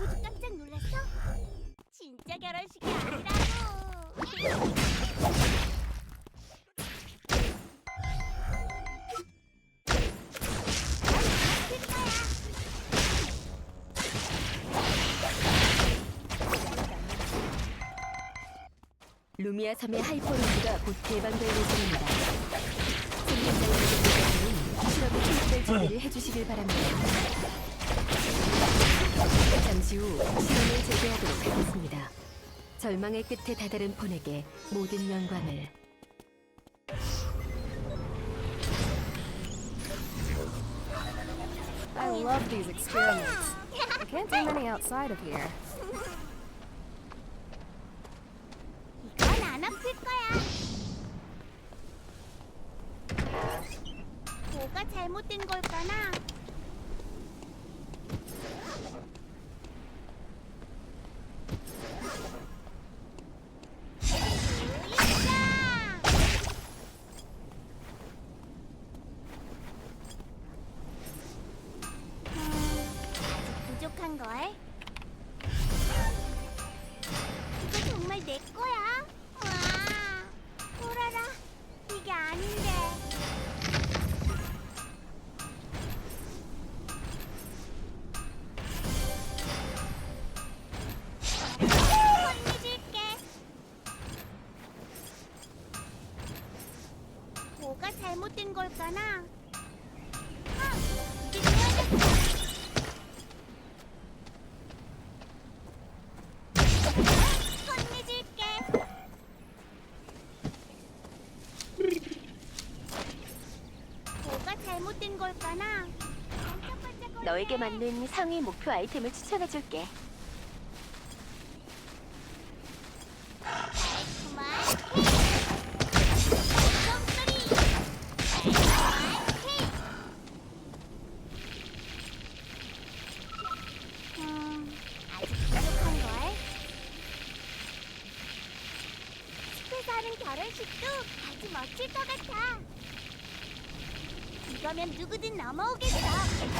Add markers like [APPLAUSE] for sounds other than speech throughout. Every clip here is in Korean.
모두 깜짝 놀랐어? 진짜 결혼식이 아니라고. 루미아 섬의 하이퍼루즈가 곧 개방될 예정입니다. 생명장애인분들께서는 실험에 투입될 준비를 해주시길 바랍니다. 잠시 후 실험을 재개하도록 하겠습니다. 절망의 끝에 다다른 폰에게 모든 영광을 I love these experiments. I can't do many outside of here. 이건 안 아플 거야. 뭐가 잘못된 걸까나? 너에게 맞는 상위 목표 아이템을 추천해줄게. 결혼식도 아주 멋질 것 같아. 이거면 누구든 넘어오겠어.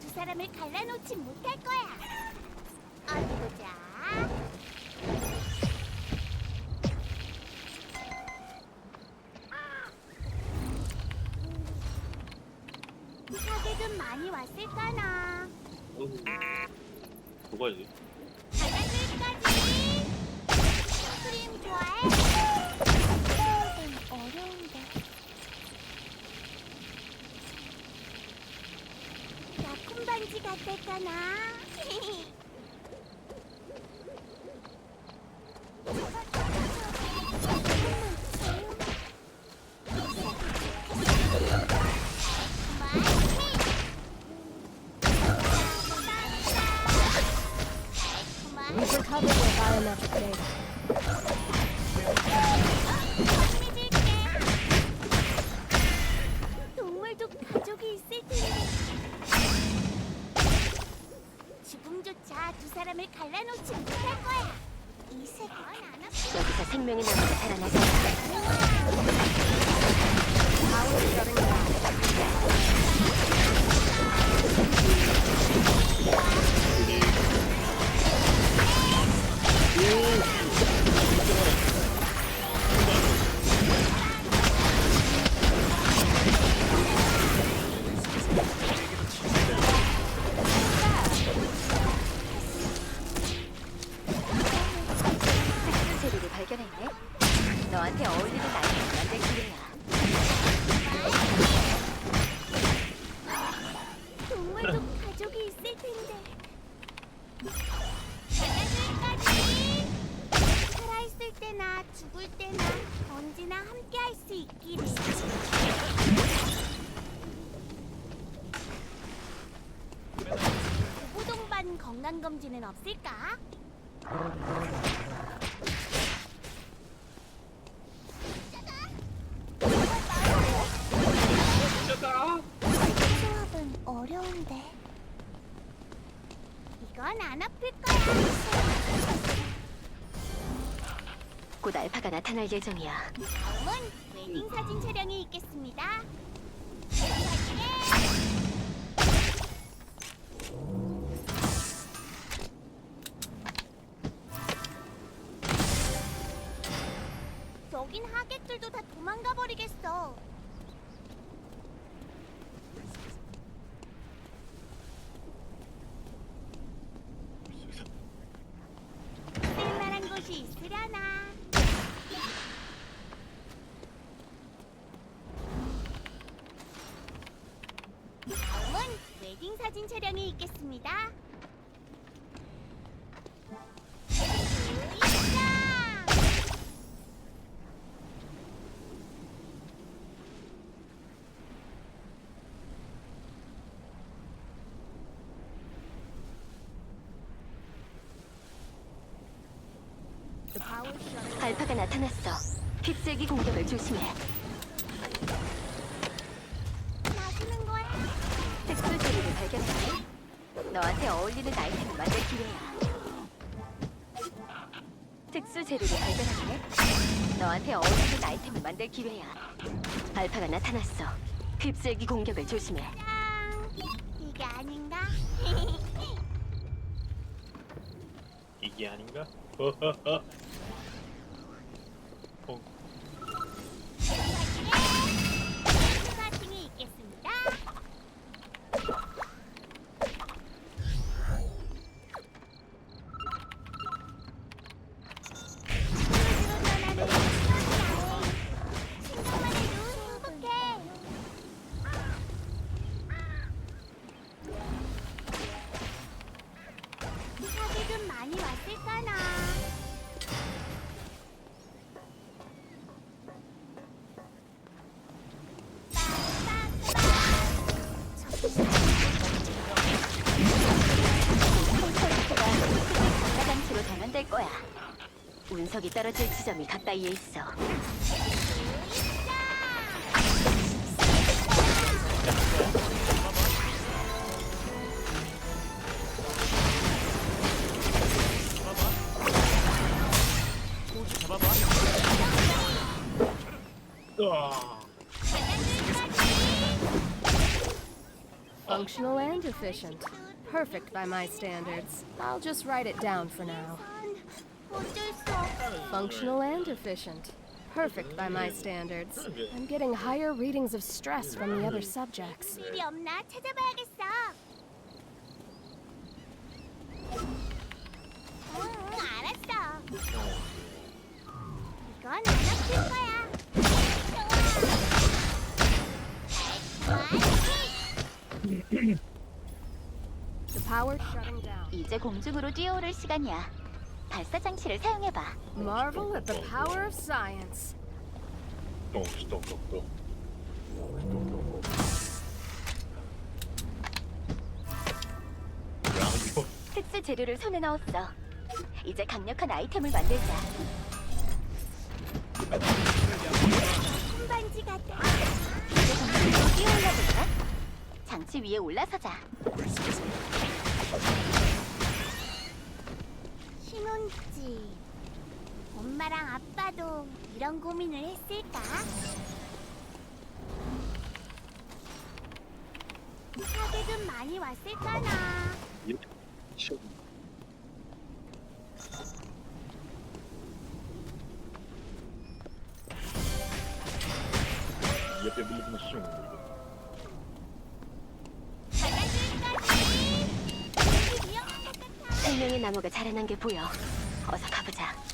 두 사람을 갈라놓지 못할 거야. 같 [LAUGHS] 건강검진은 없을까? 수업은 어려운데. 이건 안 아플 거야. 곧 알파가 나타날 예정이야. 다음은 웨딩 사진 촬영이 있겠습니다. 여긴 하객들도 다 도망가 버리겠어. 쓸만한 곳이 있으려나? 다음은 웨딩 사진 촬영이 있겠습니다. 으이차! 알파가 나타났어. 휩쓸기 공격을 조심해. 마시는 거야? 특수 재료를 발견했네. 너한테 어울리는 아이템을 만들 기회야. 특수 재료를 발견했네. 너한테 어울리는 아이템을 만들 기회야. 알파가 나타났어. 휩쓸기 공격을 조심해. 짠! 이게 아닌가? [LAUGHS] 이게 아닌가? [LAUGHS] 장가장치로 전환될 거야. 운석이 떨어질 지점이 가까이에 있어. efficient. Perfect by my standards. I'll just write it down for now. Functional and efficient. Perfect by my standards. I'm getting higher readings of stress from the other subjects. [CLEARS THROAT] power shutting down. 이제 공중으로 뛰어오를 시간이야. 발사 장치를 사용해봐. Marvel at the power of science. 라디오. 특수 재료를 손에 넣었어. 이제 강력한 아이템을 만들자. 손반지 같아. 이제 공중으로 뛰어올라 볼까? 장치 위에 올라서자. 신혼집. 엄마랑 아빠도 이런 고민을 했을까? 사객은 많이 왔을까나? 이렇게 시험. 생명의 나무가 자라난 게 보여. 어서 가보자.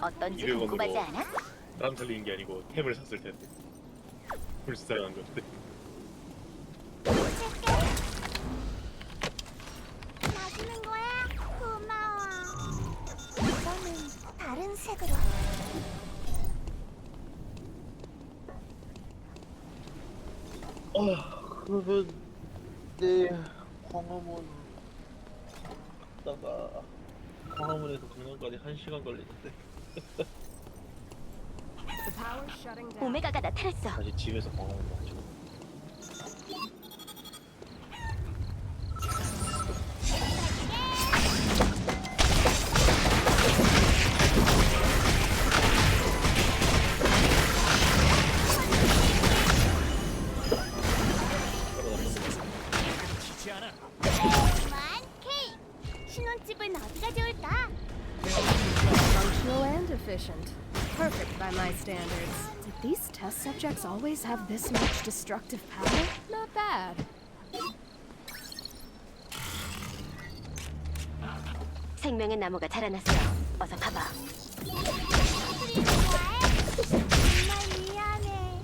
어떤지 200원으로 궁금하지 않아? 땀 흘리는 게 아니고 템을 샀을 텐데 불쌍한 건데 줄게. 마시는 거야? 고마워. 이거는 다른 색으로. 아 그러면 내 광화문 갔다가 광화문에서 강남까지 1시간 걸리는데 오메가가 나타났어. 다시 집에서 광화문 가죠 test subjects always have this much destructive power? Not bad. 생명의 나무가 자라났어. 어서 봐봐. 그림 좋아해? 정말 미안해.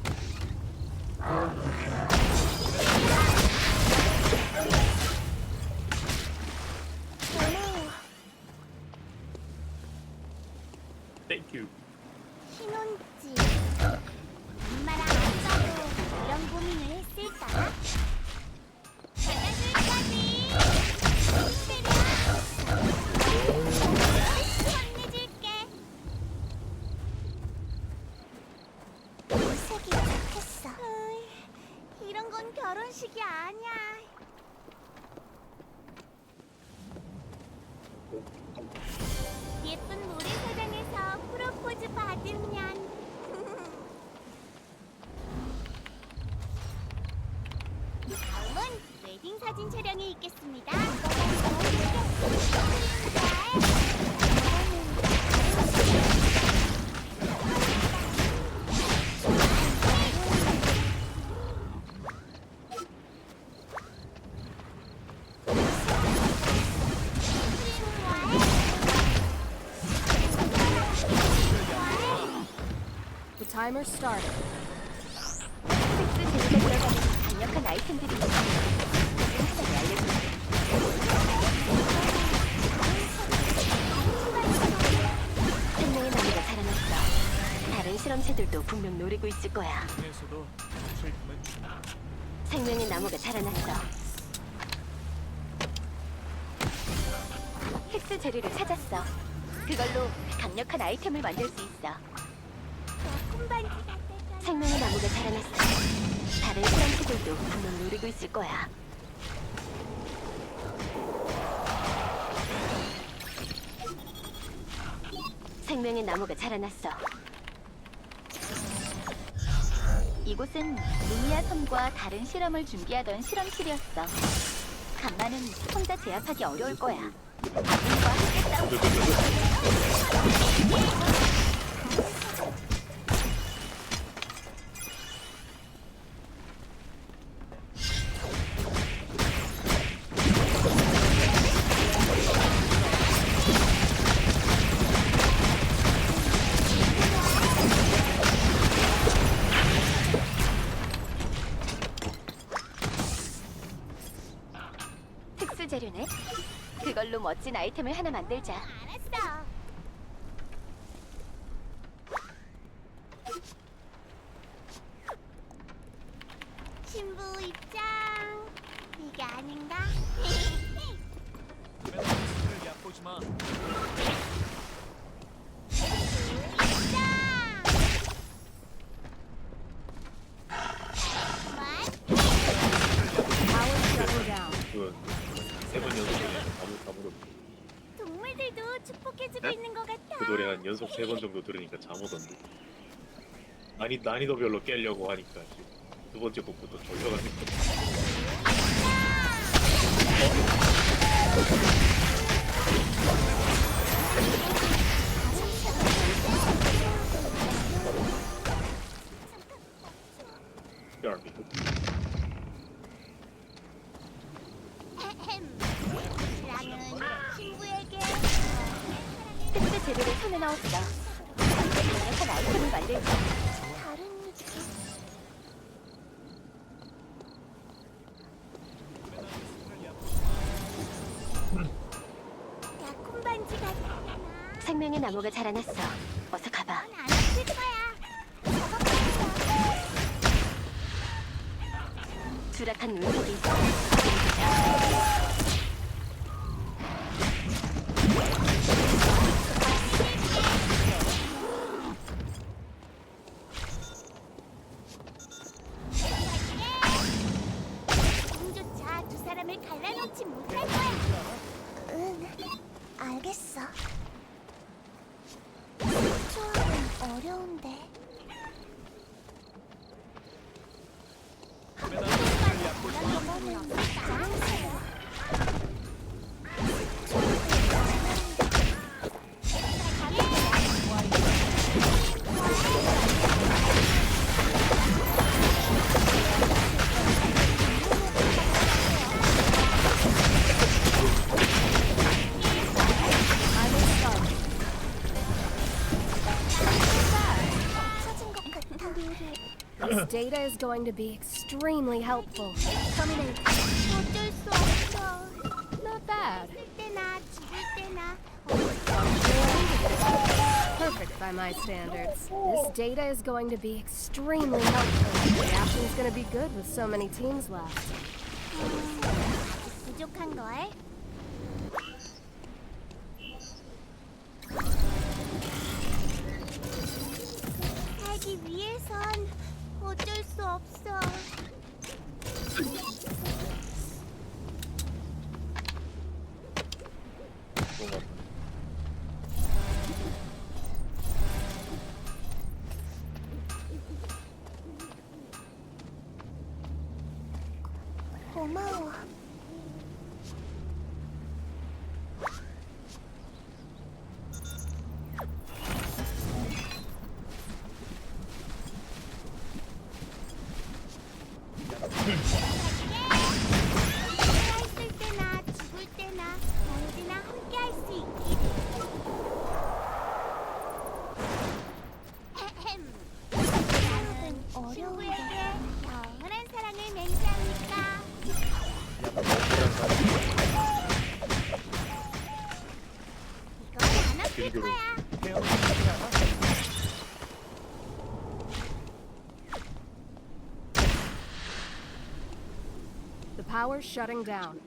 timer started. 텍스 재료가 들어가는 강력한 아이템들이 있어. 하나를 알려줄게. 생명의 나무가 자라났어. 다른 실험체들도 분명 노리고 있을 거야. 생명의 나무가 자라났어. 헥스 재료를 찾았어. 그걸로 강력한 아이템을 만들 수 있어. 생명의 나무가 자라났어. 다른 실험체들도 분명 노리고 있을 거야. 생명의 나무가 자라났어. 이곳은 루미아 섬과 다른 실험을 준비하던 실험실이었어. 간만은 혼자 제압하기 어려울 거야. 아군과 함께 싸우 특 멋진 아이템을 하나 만들자. 한 연속 세 번 정도 들으니까 잠 오던데. 난이 난이도별로 깨려고 하니까 두 번째 곡부터 졸려가지고 야, 생명의 나무가 자라났어. 어서 가봐. 안 아플 눈물이. Data is going to be extremely helpful. Coming in. Not bad. Perfect by my standards. This data is going to be extremely helpful. The action's gonna be good with so many teams left. Power shutting down.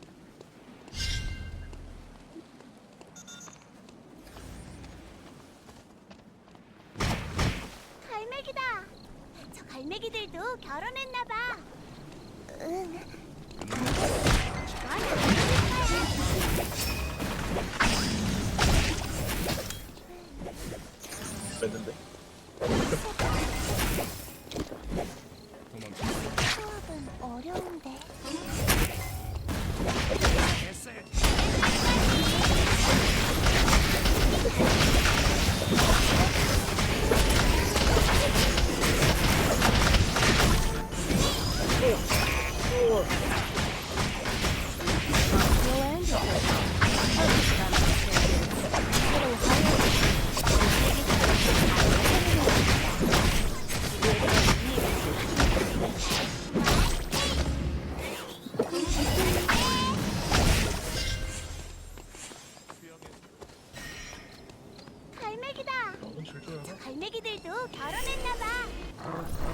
바람했나봐.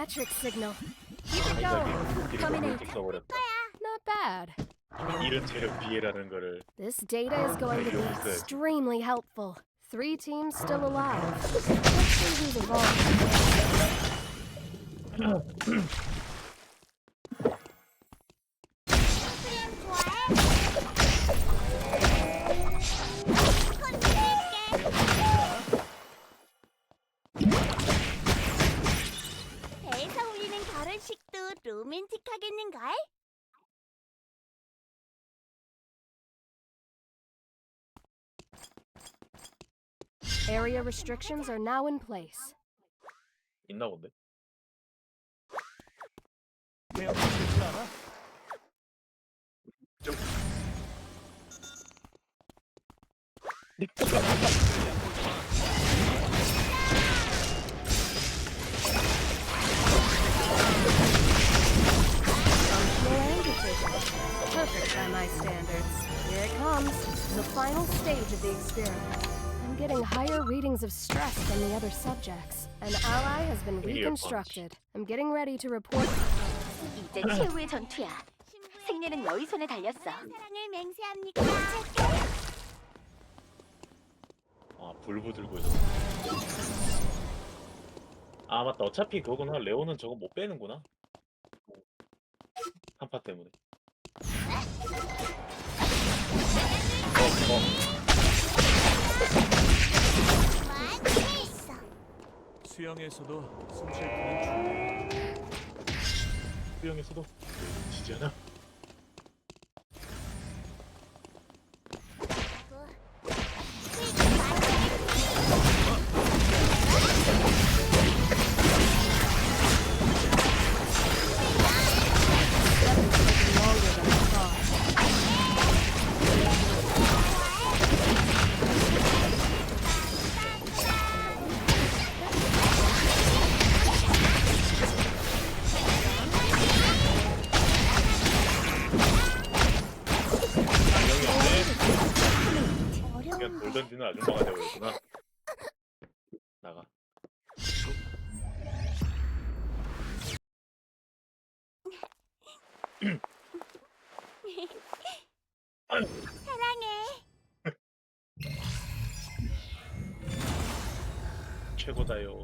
Biometric signal. Keep it going. Coming in. Not bad. This data is going to be extremely helpful. Three teams still alive. [CLEARS THROAT] Let's see who's. [CLEARS THROAT] 로맨틱하겠는걸? Area restrictions are now in place. 있나 본데? 내가 무슨 알아? Functional Perfect by my standards. Here it comes. The final stage of the experiment. I'm getting higher readings of stress than the other subjects. An ally has been reconstructed. I'm getting ready to report. 이제 최후의 전투야. 승리는 너희 손에 달렸어. 사랑을 맹세합니까? 아 불부 들고 있어. 아 맞다. 어차피 그거구나. 레오는 저거 못 빼는구나. 한파 때문에. 수영에서도 숨쉴 때는 중요해. 수영에서도 지지 않아. 돌 던지는 아줌마가 되어버렸구나. 나가. 사랑해. 최고다요.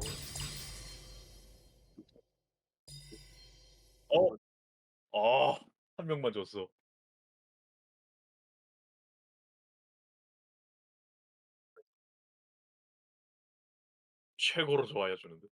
어? 아, 한 명만 줬어. 최고로 좋아해 주는데.